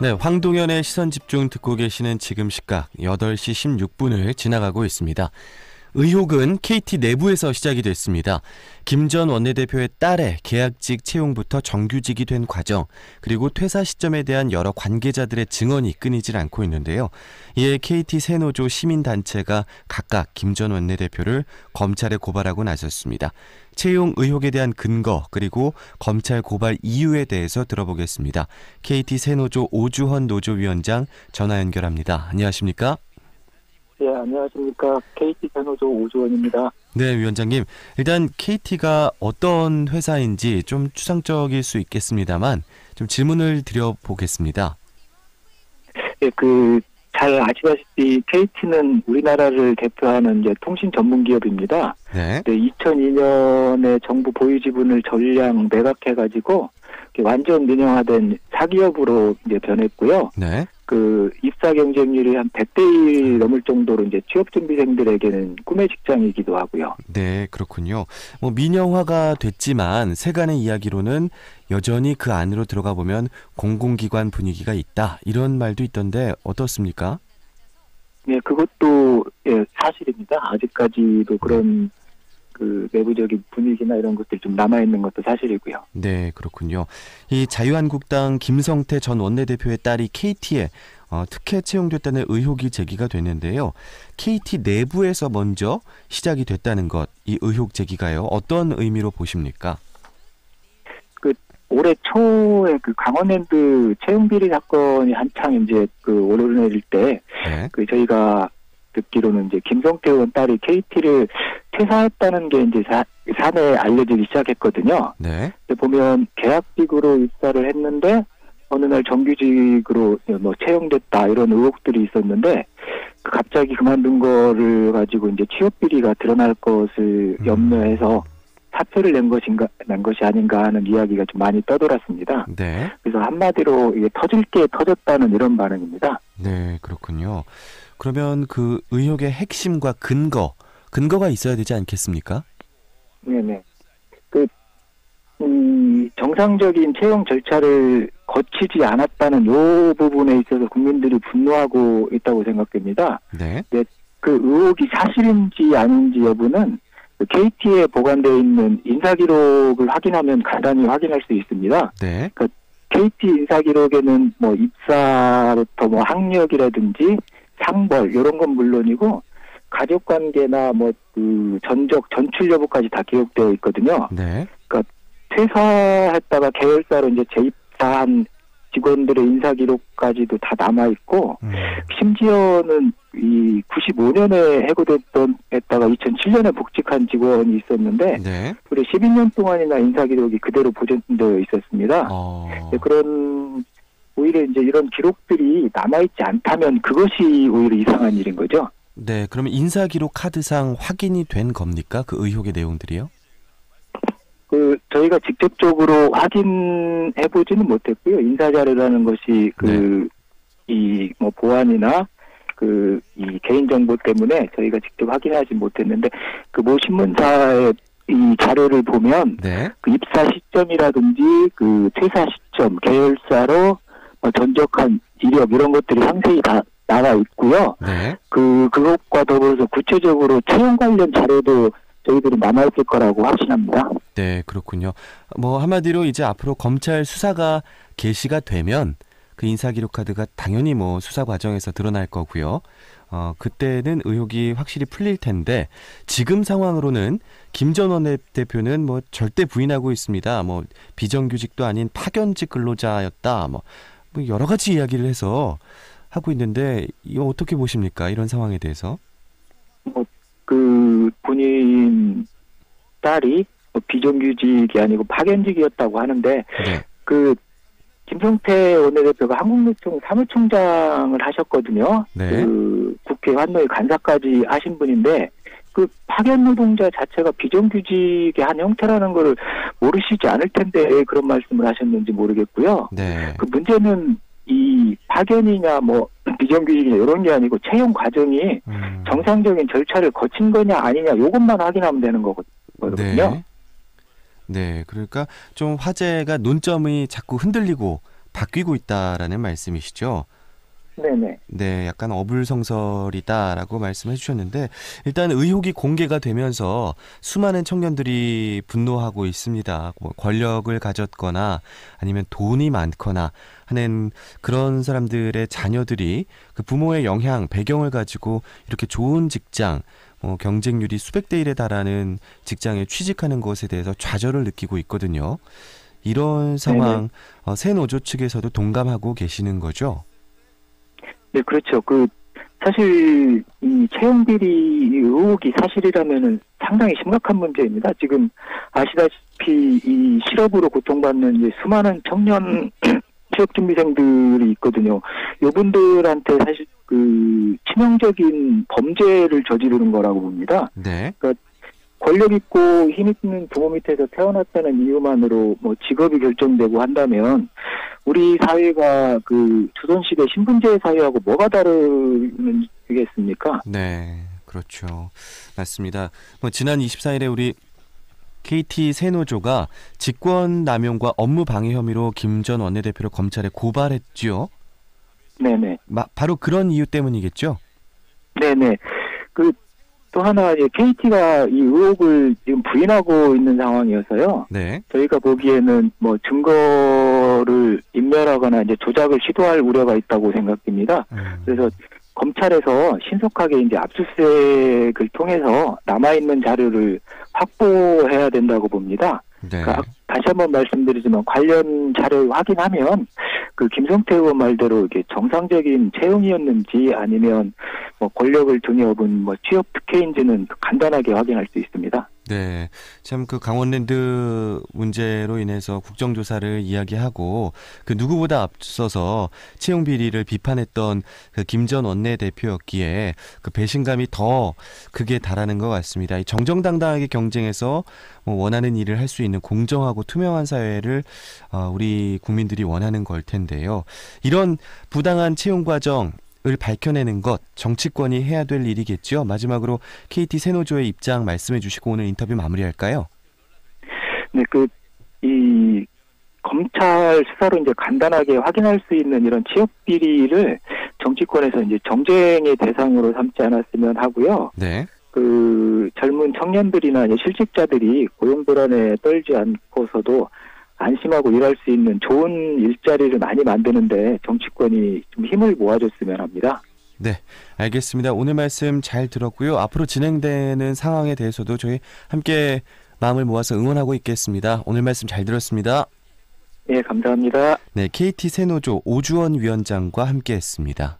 네, 황동현의 시선 집중 듣고 계시는 지금 시각 8시 16분을 지나가고 있습니다. 의혹은 KT 내부에서 시작이 됐습니다. 김 전 원내대표의 딸의 계약직 채용부터 정규직이 된 과정, 그리고 퇴사 시점에 대한 여러 관계자들의 증언이 끊이질 않고 있는데요. 이에 KT 새노조 시민단체가 각각 김 전 원내대표를 검찰에 고발하고 나섰습니다. 채용 의혹에 대한 근거, 그리고 검찰 고발 이유에 대해서 들어보겠습니다. KT 새노조 오주헌 노조위원장 전화 연결합니다. 안녕하십니까? 예, 안녕하십니까. KT 변호조 오주원입니다. 네, 위원장님. 일단 KT가 어떤 회사인지 좀 추상적일 수 있겠습니다만 좀 질문을 드려보겠습니다. 예, 그, 잘 아시다시피 KT는 우리나라를 대표하는 이제 통신 전문 기업입니다. 네. 네, 2002년에 정부 보유 지분을 전량 매각해가지고 완전 민영화된 사기업으로 이제 변했고요. 네. 그 입사 경쟁률이 한 100대 1 넘을 정도로 이제 취업 준비생들에게는 꿈의 직장이기도 하고요. 네, 그렇군요. 뭐 민영화가 됐지만 세간의 이야기로는 여전히 그 안으로 들어가 보면 공공기관 분위기가 있다. 이런 말도 있던데 어떻습니까? 네, 그것도 예, 사실입니다. 아직까지도 그런 그 내부적인 분위기나 이런 것들이 좀 남아 있는 것도 사실이고요. 네, 그렇군요. 이 자유한국당 김성태 전 원내대표의 딸이 KT에 어, 특혜 채용됐다는 의혹이 제기가 됐는데요. KT 내부에서 먼저 시작이 됐다는 것, 이 의혹 제기가요. 어떤 의미로 보십니까? 올해 초에 그 강원랜드 채용 비리 사건이 한창 이제 그 오르내릴 때, 네. 그 저희가 듣기로는 이제 김성태 의원 딸이 KT를 퇴사했다는 게 이제 사, 사내에 알려지기 시작했거든요. 네. 근데 보면 계약직으로 입사를 했는데 어느 날 정규직으로 뭐 채용됐다 이런 의혹들이 있었는데 그 갑자기 그만둔 거를 가지고 이제 취업 비리가 드러날 것을 음. 염려해서 사표를 낸 것인가 낸 것이 아닌가 하는 이야기가 좀 많이 떠돌았습니다. 네. 그래서 한마디로 이게 터질 게 터졌다는 이런 반응입니다. 네, 그렇군요. 그러면 그 의혹의 핵심과 근거, 근거가 있어야 되지 않겠습니까? 네네. 그, 음, 정상적인 채용 절차를 거치지 않았다는 요 부분에 있어서 국민들이 분노하고 있다고 생각됩니다. 네. 그 의혹이 사실인지 아닌지 여부는 그 KT에 보관되어 있는 인사 기록을 확인하면 간단히 확인할 수 있습니다. 네. KT 인사 기록에는 뭐 입사부터 뭐 학력이라든지 상벌 이런 건 물론이고 가족 관계나 뭐 그 전적 전출 여부까지 다 기록되어 있거든요. 네. 퇴사했다가 계열사로 이제 재입사한 직원들의 인사 기록까지도 다 남아 있고 음, 심지어는 이 95년에 해고됐던 했다가 2007년에 복직한 직원이 있었는데 네. 우리 12년 동안이나 인사 기록이 그대로 보존되어 있었습니다. 어. 네, 그런 오히려 이제 이런 기록들이 남아 있지 않다면 그것이 오히려 이상한 일인 거죠. 네, 그러면 인사 기록 카드상 확인이 된 겁니까? 그 의혹의 내용들이요? 그 저희가 직접적으로 확인해 보지는 못했고요. 인사 자료라는 것이 그 이뭐 보안이나 그 이 개인 정보 때문에 저희가 직접 확인하지 못했는데 그 모 신문사의 이 자료를 보면 네. 그 입사 시점이라든지 그 퇴사 시점, 계열사로 어, 전적한 이력 이런 것들이 상세히 다 나와 있고요. 네. 그 그것과 더불어서 구체적으로 채용 관련 자료도 저희들이 남아 있을 거라고 확신합니다. 네, 그렇군요. 뭐 한마디로 이제 앞으로 검찰 수사가 개시가 되면 그 인사 기록 카드가 당연히 뭐 수사 과정에서 드러날 거고요. 어, 그때는 의혹이 확실히 풀릴 텐데 지금 상황으로는 김전 원내대표는 뭐 절대 부인하고 있습니다. 뭐 비정규직도 아닌 파견직 근로자였다. 뭐, 뭐 여러 가지 이야기를 해서 하고 있는데 이거 어떻게 보십니까? 이런 상황에 대해서? 그 본인 딸이 뭐 비정규직이 아니고 파견직이었다고 하는데 네. 그 김성태 원내대표가 한국노총 사무총장을 하셨거든요. 네. 그 국회 환노위 간사까지 하신 분인데 그 파견 노동자 자체가 비정규직의 한 형태라는 거를 모르시지 않을 텐데 왜 그런 말씀을 하셨는지 모르겠고요. 네. 그 문제는 이 파견이냐 뭐 비정규직이냐 이런 게 아니고 채용 과정이 음. 정상적인 절차를 거친 거냐 아니냐 이것만 확인하면 되는 거거든요. 네. 네, 그러니까 좀 화제가 논점이 자꾸 흔들리고 바뀌고 있다라는 말씀이시죠. 네네. 네, 약간 어불성설이다라고 말씀해 주셨는데 일단 의혹이 공개가 되면서 수많은 청년들이 분노하고 있습니다. 뭐 권력을 가졌거나 아니면 돈이 많거나 하는 그런 사람들의 자녀들이 그 부모의 영향, 배경을 가지고 이렇게 좋은 직장, 뭐 경쟁률이 수백 대 일에 달하는 직장에 취직하는 것에 대해서 좌절을 느끼고 있거든요. 이런 상황 어, 새 노조 측에서도 동감하고 계시는 거죠? 네, 그렇죠. 그 사실 이 채용 비리 의혹이 사실이라면은 상당히 심각한 문제입니다. 지금 아시다시피 이 실업으로 고통받는 이제 수많은 청년 취업 준비생들이 있거든요. 요분들한테 사실 그 치명적인 범죄를 저지르는 거라고 봅니다. 네. 권력 있고 힘 있는 부모 밑에서 태어났다는 이유만으로 뭐 직업이 결정되고 한다면 우리 사회가 그 조선시대 신분제 사회하고 뭐가 다르겠습니까? 네, 그렇죠. 맞습니다. 뭐 지난 24일에 우리 KT 세노조가 직권 남용과 업무 방해 혐의로 김 전 원내대표를 검찰에 고발했지요. 네네. 마, 바로 그런 이유 때문이겠죠. 네네. 그 또 하나 이제 KT가 이 의혹을 지금 부인하고 있는 상황이어서요. 네. 저희가 보기에는 뭐 증거를 인멸하거나 이제 조작을 시도할 우려가 있다고 생각됩니다. 음, 그래서 검찰에서 신속하게 이제 압수수색을 통해서 남아 있는 자료를 확보해야 된다고 봅니다. 네. 그러니까 다시 한번 말씀드리지만 관련 자료를 확인하면 그 김성태 의원 말대로 이게 정상적인 채용이었는지 아니면 뭐 권력을 등에 업은 뭐 취업 특혜인지는 간단하게 확인할 수 있습니다. 네. 참 그 강원랜드 문제로 인해서 국정조사를 이야기하고 그 누구보다 앞서서 채용 비리를 비판했던 그 김전 원내대표였기에 그 배신감이 더 크게 달하는 것 같습니다. 이 정정당당하게 경쟁해서 뭐 원하는 일을 할 수 있는 공정하고 투명한 사회를 어, 우리 국민들이 원하는 걸 텐데요. 이런 부당한 채용 과정 을 밝혀내는 것 정치권이 해야 될 일이겠죠. 마지막으로 KT 세노조의 입장 말씀해 주시고 오늘 인터뷰 마무리할까요? 네, 그이 검찰 수사로 이제 간단하게 확인할 수 있는 이런 취업 비리를 정치권에서 이제 정쟁의 대상으로 삼지 않았으면 하고요. 네. 그 젊은 청년들이나 실직자들이 고용 불안에 떨지 않고서도 안심하고 일할 수 있는 좋은 일자리를 많이 만드는데 정치권이 좀 힘을 모아줬으면 합니다. 네, 알겠습니다. 오늘 말씀 잘 들었고요. 앞으로 진행되는 상황에 대해서도 저희 함께 마음을 모아서 응원하고 있겠습니다. 오늘 말씀 잘 들었습니다. 예, 감사합니다. 네, KT 세노조 오주원 위원장과 함께했습니다.